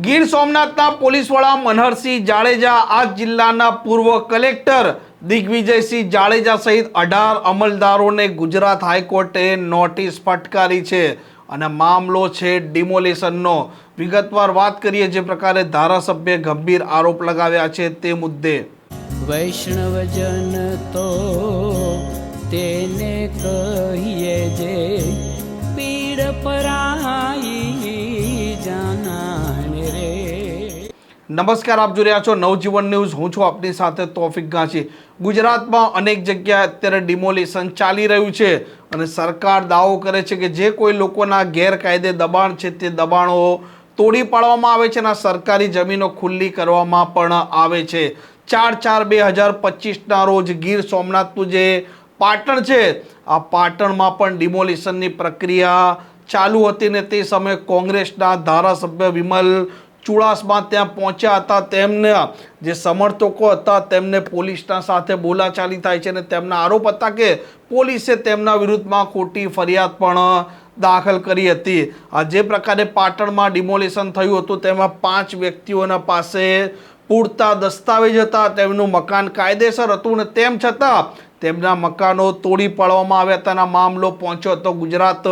Gir સોમનાથના police વડા મનહરસિંહ જાડેજા આ જિલ્લાના પૂર્વ કલેક્ટર દિગ્વિજયસિંહ જાડેજા સહિત અઢાર અમલદારોને ગુજરાત હાઈકોર્ટે નોટિસ ફટકારી છે. અને મામલો છે ડિમોલેશનનો. વિગતવાર વાત કરીએ જે પ્રકારે ધારાસભ્ય ગંભીર આરોપ લગાવ્યા છે તે મુદ્દે. વૈષ્ણવજન તો તેને કહીએ જે પીડ પરાઈ નમસ્કાર, આપ જોઈ રહ્યા છો નવજીવન ન્યૂઝ. હું છું આપની સાથે તોફિક ગાંચી ગુજરાતમાં અનેક જગ્યાએ અત્યારે ડિમોલિશન ચાલી રહ્યું છે અને સરકાર દાવો કરે છે કે જે કોઈ લોકોના ગેરકાયદે દબાણ છે તે દબાણો તોડી પાડવામાં આવે છે અને સરકારી જમીનો ખુલ્લી કરવામાં પણ આવે છે. ચાર ચાર બે હજાર પચીસના રોજ ગીર સોમનાથનું જે પાટણ છે, આ પાટણમાં પણ ડિમોલિશનની પ્રક્રિયા ચાલુ હતી ને તે સમયે કોંગ્રેસના ધારાસભ્ય વિમલ ચુડાસમા ત્યાં પહોંચ્યા હતા. તેમના, જે સમર્થકો હતા, તેમને પોલીસના સાથે બોલાચાલી થાય છે અને તેમના આરોપ હતા કે પોલીસે તેમના વિરુદ્ધમાં ખોટી ફરિયાદ પણ દાખલ કરી હતી. આ જે પ્રકારે પાટણમાં ડિમોલેશન થયું હતું, તેમાં પાંચ વ્યક્તિઓના પાસે પૂરતા દસ્તાવેજ હતા. તેમનું મકાન કાયદેસર હતું ને તેમ છતાં તેમના મકાનો તોડી પાડવામાં આવ્યા હતાના મામલો પહોંચ્યો હતો ગુજરાત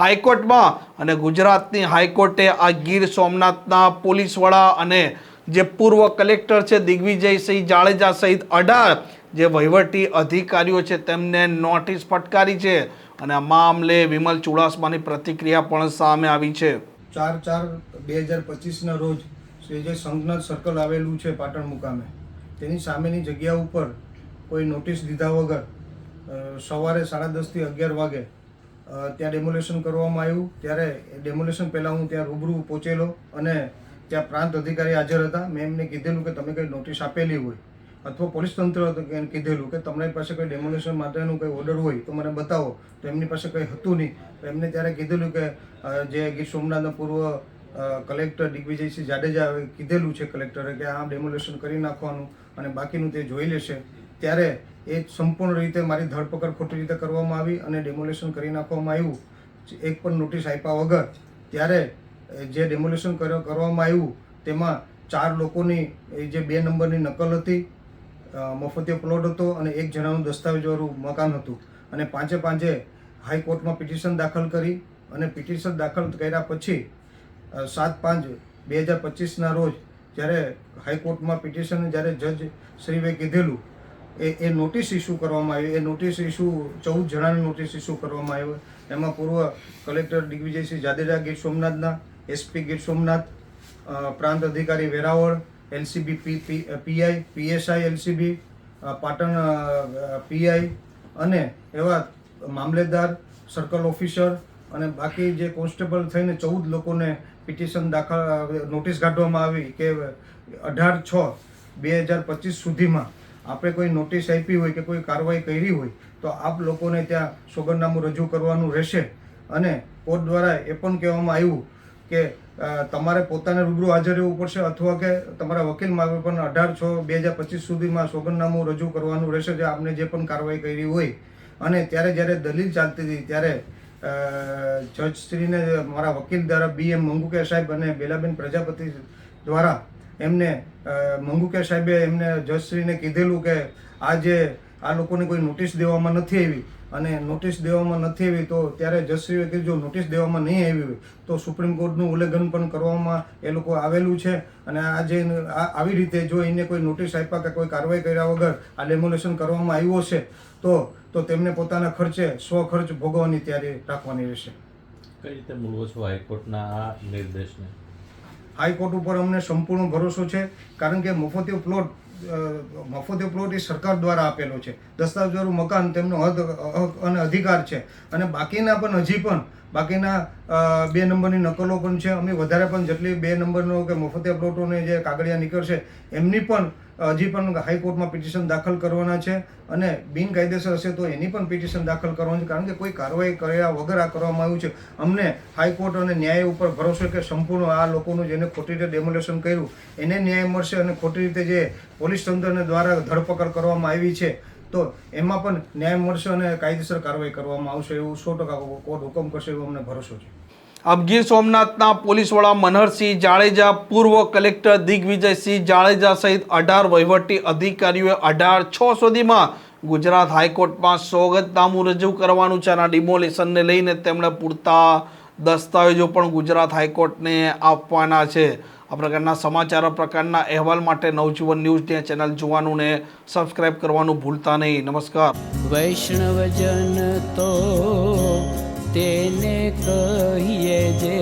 હાઈકોર્ટમાં અને ગુજરાતની હાઈકોર્ટે આ ગીર સોમનાથના પોલીસ વડા અને જે પૂર્વ કલેક્ટર છે દિગ્વિજયસિંહ જાડેજા સહિત અઢાર જે વહીવટી અધિકારીઓ છે તેમને નોટિસ ફટકારી છે અને આ મામલે વિમલ ચુડાસમાની પ્રતિક્રિયા પણ સામે આવી છે. ચાર ચાર બે હજાર પચીસના રોજ જે સંઘનાથ સર્કલ આવેલું છે પાટણ મુકામે. તેની સામેની જગ્યા ઉપર કોઈ નોટિસ દીધા વગર સવારે સાડા દસથી અગિયાર વાગે ત્યાં ડેમોલેશન કરવામાં આવ્યું. ત્યારે ડેમોલેશન પહેલાં હું ત્યાં રૂબરૂ પહોંચેલો અને ત્યાં પ્રાંત અધિકારી હાજર હતા. મેં એમને કીધેલું કે તમે કંઈ નોટિસ આપેલી હોય અથવા પોલીસ તંત્ર કીધેલું કે તમારી પાસે કંઈ ડેમોલેશન માટેનું કંઈ ઓર્ડર હોય તો મને બતાવો. તો એમની પાસે કંઈ હતું નહીં. તો એમને ત્યારે કીધેલું કે જે ગીર સોમનાથના પૂર્વ કલેક્ટર દિગ્વિજયસિંહ જાડેજા કીધેલું છે કલેક્ટરે કે આ ડેમોલેશન કરી નાખવાનું અને બાકીનું તે જોઈ લેશે. ત્યારે એ સંપૂર્ણ રીતે મારી ધરપકડ ખોટી રીતે કરવામાં આવી અને ડેમોલેશન કરી નાખવામાં આવ્યું. એક પણ નોટિસ આપ્યા વગર ત્યારે જે ડેમોલેશન કરવામાં આવ્યું, તેમાં ચાર લોકોની જે બે નંબરની નકલ હતી મફતિયો પ્લોટ હતો અને એક જણાનું દસ્તાવેજવાળું મકાન હતું. અને પાંચે પાંચે હાઈકોર્ટમાં પિટિશન દાખલ કરી અને પિટિશન દાખલ કર્યા પછી સાત પાંચ બે હજાર પચીસના રોજ જ્યારે હાઈકોર્ટમાં પિટિશન જ્યારે જજ શ્રીએ કીધેલું એ એ નોટિસ ઇસ્યુ કરવામાં આવી એ નોટિસ ઇસ્યુ ચૌદ જણાની નોટિસ ઇસ્યુ કરવામાં આવ્યો. એમાં પૂર્વ કલેક્ટર દિગ્વિજયસિંહ જાડેજા, ગીર સોમનાથના એસપી ગીર સોમનાથ પ્રાંત અધિકારી Veraval LCB P PI PSI LCB Patan PI અને એવા મામલેદાર સર્કલ ઓફિસર અને બાકી જે કોન્સ્ટેબલ થઈને ચૌદ લોકોને પિટિશન દાખલ નોટિસ કાઢવામાં આવી કે અઢાર છ બે હજાર પચીસ સુધીમાં આપણે કોઈ નોટિસ આપી હોય કે કોઈ કાર્યવાહી કરી હોય, તો આપ લોકોને ત્યાં સોગંદનામું રજૂ કરવાનું રહેશે. અને કોર્ટ દ્વારા એ પણ કહેવામાં આવ્યું કે તમારે પોતાને રૂબરૂ હાજર રહેવું પડશે અથવા કે તમારા વકીલ માગે પણ અઢાર છ બે હજાર પચીસ સુધીમાં સોગંદનામું રજૂ કરવાનું રહેશે જે આપને જે પણ કાર્યવાહી કરી હોય. અને ત્યારે જ્યારે દલીલ ચાલતી હતી, ત્યારે જજશ્રીને મારા વકીલ દ્વારા બી એમ મંગુકે સાહેબ અને બેલાબેન પ્રજાપતિ દ્વારા એમને મંગુકે સાહેબે એમને જસશ્રીને કીધેલું કે આજે આ લોકોને કોઈ નોટિસ દેવામાં નથી આવી અને નોટિસ દેવામાં નથી આવી તો ત્યારે જસશ્રીએ કીધું જો નોટિસ દેવામાં નહીં આવી હોય તો સુપ્રીમ કોર્ટનું ઉલ્લંઘન પણ કરવામાં એ લોકો આવેલું છે અને આ જે આવી રીતે જો એને કોઈ નોટિસ આપ્યા કે કોઈ કાર્યવાહી કર્યા વગર આ ડેમોલેશન કરવામાં આવ્યો છે તો તો તેમને પોતાના ખર્ચે સ્વ ખર્ચ ભોગવવાની તૈયારી રાખવાની રહેશે. કઈ રીતે મૂલવો છો હાઈકોર્ટના આ નિર્દેશને? હાઈકોર્ટ ઉપર અમને સંપૂર્ણ ભરોસો છે કારણ કે મફતિયો પ્લોટ અ, મફતિયો પ્લોટ એ સરકાર દ્વારા આપેલો છે. દસ્તાવેજવાળું મકાન તેમનો હક અને અધિકાર છે. અને બાકીના પણ હજી પણ બાકીના બે નંબરની નકલો પણ છે. અમે વધારે પણ જેટલી બે નંબરનો કે મફતિયા પ્લોટોને જે કાગળિયા નીકળશે એમની પણ હજી પણ હાઈકોર્ટમાં પિટિશન દાખલ કરવાના છે અને બિનકાયદેસર હશે તો એની પણ પિટિશન દાખલ કરવાની છે. કારણ કે કોઈ કાર્યવાહી કર્યા વગર આ કરવામાં આવ્યું છે. અમને હાઈકોર્ટ અને ન્યાય ઉપર ભરોસો કે સંપૂર્ણ આ લોકોનું જેને ખોટી રીતે ડેમોલેશન કર્યું, એને ન્યાય મળશે અને ખોટી રીતે જે પોલીસ તંત્રને દ્વારા ધરપકડ કરવામાં આવી છે, તો એમાં પણ ન્યાય મળશે અને કાયદેસર કાર્યવાહી કરવામાં આવશે એવું સો ટકા કોર્ટ હુકમ કરશે એવો અમને ભરોસો છે. આમ ગીર સોમનાથના પોલીસ વડા મનહરસિંહ જાડેજા, પૂર્વ કલેક્ટર દિગ્વિજયસિંહ જાડેજા સહિત અઢાર વહીવટી અધિકારીઓએ અઢાર છ સુધીમાં ગુજરાત હાઈકોર્ટમાં સોગતનામું રજૂ કરવાનું છે અને ડિમોલિશનને લઈને તેમણે પૂરતા દસ્તાવેજો પણ ગુજરાત હાઈકોર્ટને આપવાના છે. આ પ્રકારના સમાચાર પ્રકારના અહેવાલ માટે નવજીવન ન્યૂઝ ચેનલ જોવાનું ને સબસ્ક્રાઇબ કરવાનું ભૂલતા નહીં. નમસ્કાર. વૈષ્ણવજન તો કહીએ જે